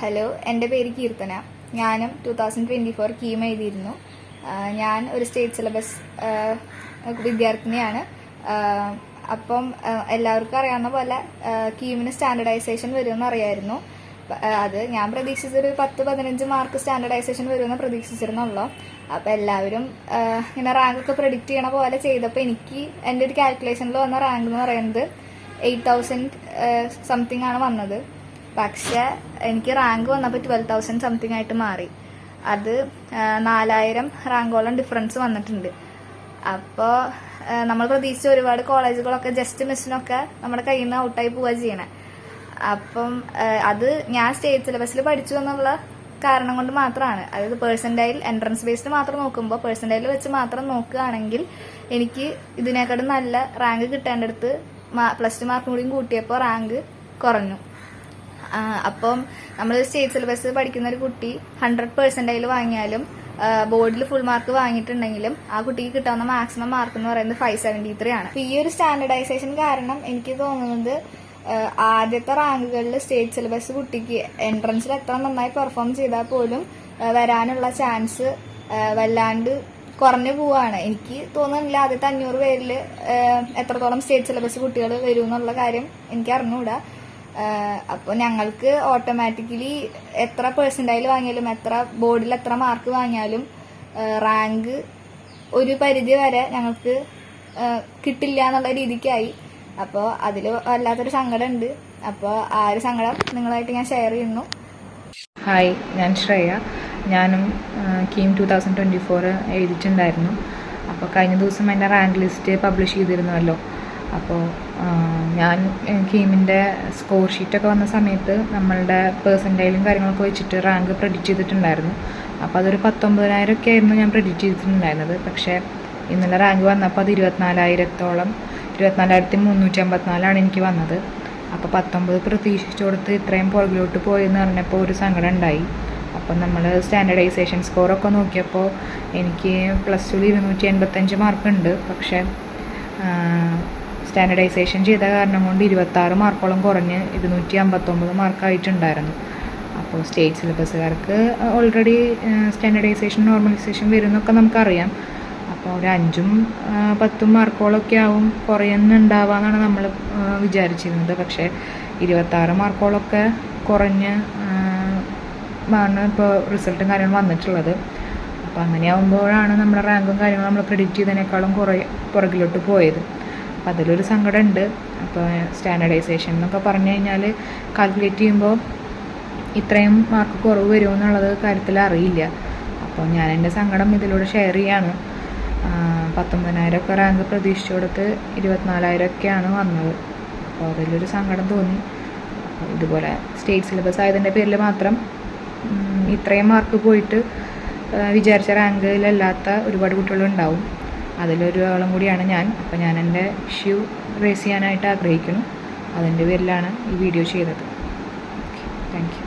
Hello എന്റെ പേര് കീർത്തന. ഞാനും two thousand twenty four KEAM എഴുതിയിരുന്നു ഞാൻ ഒരു സ്റ്റേറ്റ് സിലബസ് വിദ്യാർത്ഥിനിയാണ്. അപ്പം എല്ലാവർക്കും അറിയാവുന്ന പോലെ കീമിന് സ്റ്റാൻഡർഡൈസേഷൻ വരുമെന്ന് അറിയായിരുന്നു. അത് ഞാൻ പ്രതീക്ഷിച്ചൊരു പത്ത് പതിനഞ്ച് മാർക്ക് സ്റ്റാൻഡർഡൈസേഷൻ വരുമെന്ന് പ്രതീക്ഷിച്ചിരുന്നുള്ളൂ. അപ്പം എല്ലാവരും ഇങ്ങനെ റാങ്ക് ഒക്കെ പ്രെഡിക്റ്റ് ചെയ്യണ പോലെ ചെയ്തപ്പോൾ എനിക്ക് എന്റെ ഒരു കാൽക്കുലേഷനിൽ വന്ന റാങ്ക് എന്ന് പറയുന്നത് എയ്റ്റ് തൗസൻഡ് സംതിങ് ആണ് വന്നത്. പക്ഷെ എനിക്ക് റാങ്ക് വന്നപ്പോൾ ട്വൽവ് തൗസൻഡ് സംതിങ് ആയിട്ട് മാറി. അത് നാലായിരം റാങ്കോളം ഡിഫറൻസ് വന്നിട്ടുണ്ട്. അപ്പോൾ നമ്മൾ പ്രതീക്ഷിച്ച ഒരുപാട് കോളേജുകളൊക്കെ ജസ്റ്റ് മിസ്സിനൊക്കെ നമ്മുടെ കയ്യിൽ നിന്ന് ഔട്ടായി പോവുക ചെയ്യണേ. അപ്പം അത് ഞാൻ സ്റ്റേറ്റ് സിലബസിൽ പഠിച്ചു എന്നുള്ള കാരണം കൊണ്ട് മാത്രമാണ് അതായത് പേഴ്സന്റൈൽ എൻട്രൻസ് ബേസ്ഡ് മാത്രം നോക്കുമ്പോൾ പേഴ്സന്റൈൽ വെച്ച് മാത്രം നോക്കുകയാണെങ്കിൽ എനിക്ക് ഇതിനേക്കാളും നല്ല റാങ്ക് കിട്ടേണ്ടടുത്ത് പ്ലസ് ടു മാർക്കും കൂടിയും കൂട്ടിയപ്പോൾ റാങ്ക് കുറഞ്ഞു. അപ്പം നമ്മൾ സ്റ്റേറ്റ് സിലബസ് പഠിക്കുന്ന ഒരു കുട്ടി ഹൺഡ്രഡ് പെർസെന്റൈൽ വാങ്ങിയാലും ബോർഡിൽ ഫുൾ മാർക്ക് വാങ്ങിയിട്ടുണ്ടെങ്കിലും ആ കുട്ടിക്ക് കിട്ടാവുന്ന മാക്സിമം മാർക്ക് എന്ന് പറയുന്നത് ഫൈവ് സെവന്റി ത്രീ ആണ് ഈ ഒരു സ്റ്റാൻഡർഡൈസേഷൻ കാരണം എനിക്ക് തോന്നുന്നത് ആദ്യത്തെ റാങ്കുകളിൽ സ്റ്റേറ്റ് സിലബസ് കുട്ടിക്ക് എൻട്രൻസിൽ എത്ര നന്നായി പെർഫോം ചെയ്താൽ പോലും വരാനുള്ള ചാൻസ് വല്ലാണ്ട് കുറഞ്ഞു പോവാണ്. എനിക്ക് തോന്നുന്നില്ല ആദ്യത്തെ അഞ്ഞൂറ് പേരിൽ എത്രത്തോളം സ്റ്റേറ്റ് സിലബസ് കുട്ടികൾ വരും എന്നുള്ള കാര്യം എനിക്ക് അറിഞ്ഞുകൂടാ അപ്പോൾ ഞങ്ങൾക്ക് ഓട്ടോമാറ്റിക്കലി എത്ര പേഴ്സന്റൈൽ വാങ്ങിയാലും എത്ര ബോർഡിൽ എത്ര മാർക്ക് വാങ്ങിയാലും റാങ്ക് ഒരു പരിധി വരെ ഞങ്ങൾക്ക് കിട്ടില്ല എന്നുള്ള രീതിക്കായി. അപ്പോൾ അതിൽ വല്ലാത്തൊരു സങ്കടമുണ്ട് അപ്പോൾ ആ ഒരു സങ്കടം നിങ്ങളായിട്ട് ഞാൻ ഷെയർ ചെയ്യുന്നു. ഹായ് ഞാൻ ശ്രേയ. ഞാനും KEAM two thousand twenty four എഴുതിയിട്ടുണ്ടായിരുന്നു അപ്പോൾ കഴിഞ്ഞ ദിവസം എന്റെ റാങ്ക് ലിസ്റ്റ് പബ്ലിഷ് ചെയ്തിരുന്നുവല്ലോ അപ്പോൾ ഞാൻ കീമിന്റെ സ്കോർ ഷീറ്റൊക്കെ വന്ന സമയത്ത് നമ്മളുടെ പേഴ്സന്റൈലും കാര്യങ്ങളൊക്കെ വെച്ചിട്ട് റാങ്ക് പ്രെഡിക്റ്റ് ചെയ്തിട്ടുണ്ടായിരുന്നു. അപ്പോൾ അതൊരു പത്തൊമ്പതിനായിരം ഒക്കെ ആയിരുന്നു ഞാൻ പ്രെഡിക്റ്റ് ചെയ്തിട്ടുണ്ടായിരുന്നത്. പക്ഷേ ഇന്നലെ റാങ്ക് വന്നപ്പോൾ അത് ഇരുപത്തിനാലായിരത്തോളം ഇരുപത്തിനാലായിരത്തി മുന്നൂറ്റി അമ്പത്തിനാലാണ് എനിക്ക് വന്നത്. അപ്പോൾ പത്തൊമ്പത് പ്രതീക്ഷിച്ചു കൊടുത്ത് ഇത്രയും പുറകിലോട്ട് പോയെന്ന് പറഞ്ഞപ്പോൾ ഒരു സങ്കടം ഉണ്ടായി. അപ്പം നമ്മൾ സ്റ്റാൻഡർഡൈസേഷൻ സ്കോറൊക്കെ നോക്കിയപ്പോൾ എനിക്ക് പ്ലസ് ടുവിൽ ഇരുന്നൂറ്റി എൺപത്തഞ്ച് മാർക്കുണ്ട് പക്ഷേ സ്റ്റാൻഡർഡൈസേഷൻ ചെയ്ത കാരണം കൊണ്ട് ഇരുപത്താറ് മാർക്കോളം കുറഞ്ഞ് ഇരുന്നൂറ്റി അമ്പത്തൊമ്പത് മാർക്കായിട്ടുണ്ടായിരുന്നു അപ്പോൾ സ്റ്റേറ്റ് സിലബസുകാർക്ക് ഓൾറെഡി സ്റ്റാൻഡർഡൈസേഷൻ നോർമലൈസേഷൻ വരുന്നൊക്കെ നമുക്കറിയാം. അപ്പോൾ ഒരു അഞ്ചും പത്തും മാർക്കോളൊക്കെ ആവും കുറയുന്നുണ്ടാവാന്നാണ് നമ്മൾ വിചാരിച്ചിരുന്നത്. പക്ഷേ ഇരുപത്താറ് മാർക്കോളൊക്കെ കുറഞ്ഞ് ആണ് ഇപ്പോൾ റിസൾട്ടും കാര്യങ്ങളും വന്നിട്ടുള്ളത്. അപ്പോൾ അങ്ങനെയാവുമ്പോഴാണ് നമ്മുടെ റാങ്കും കാര്യങ്ങളും നമ്മൾ പ്രിഡിക്റ്റ് ചെയ്തതിനേക്കാളും കുറേ പുറകിലോട്ട് പോയത്. അപ്പോൾ അതിലൊരു സങ്കടമുണ്ട് അപ്പോൾ സ്റ്റാൻഡർഡൈസേഷൻ എന്നൊക്കെ പറഞ്ഞു കഴിഞ്ഞാൽ കാൽക്കുലേറ്റ് ചെയ്യുമ്പോൾ ഇത്രയും മാർക്ക് കുറവ് വരുമോ എന്നുള്ളത് കാര്യത്തിൽ അറിയില്ല. അപ്പോൾ ഞാൻ എന്റെ സങ്കടം ഇതിലൂടെ ഷെയർ ചെയ്യാണ്. പത്തൊമ്പതിനായിരം ഒക്കെ റാങ്ക് പ്രതീക്ഷിച്ചു കൊടുത്ത് ഇരുപത്തിനാലായിരം ഒക്കെയാണ് വന്നത്. അപ്പോൾ അതിലൊരു സങ്കടം തോന്നി. അപ്പോൾ ഇതുപോലെ സ്റ്റേറ്റ് സിലബസ് ആയതിന്റെ പേരിൽ മാത്രം ഇത്രയും മാർക്ക് പോയിട്ട് വിചാരിച്ച റാങ്കിലല്ലാത്ത ഒരുപാട് കുട്ടികളുണ്ടാവും. അതിലൊരു ആളും കൂടിയാണ് ഞാൻ. അപ്പോൾ ഞാൻ എന്റെ ഇഷ്യൂ റേസ് ചെയ്യാനായിട്ട് ആഗ്രഹിക്കുന്നു. അതിന്റെ പേരിലാണ് ഈ വീഡിയോ ചെയ്തത്. Okay thank you